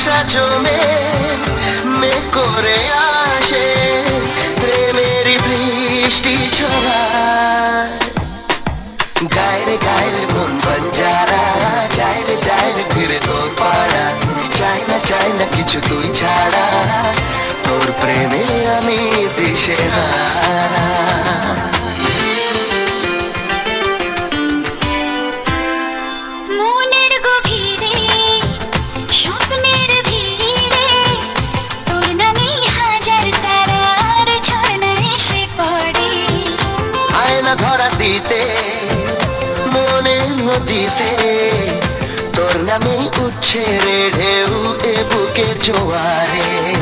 ভালোবাসা জমে, মে করে আসে, প্রেমের বৃষ্টি ছড়ায়। গায়রে গায়রে মন বঞ্জারা যায় রে যায় রে, ফিরে তোর পাড়া। চাই না চাই না কিছু তুই ছাড়া, তোর প্রেমে আমি দিশে হারা। মনের ধরা মনের মনে নদীতে তোর নামে উঠছে রে ঢেউ এ বুকের জোয়ারে।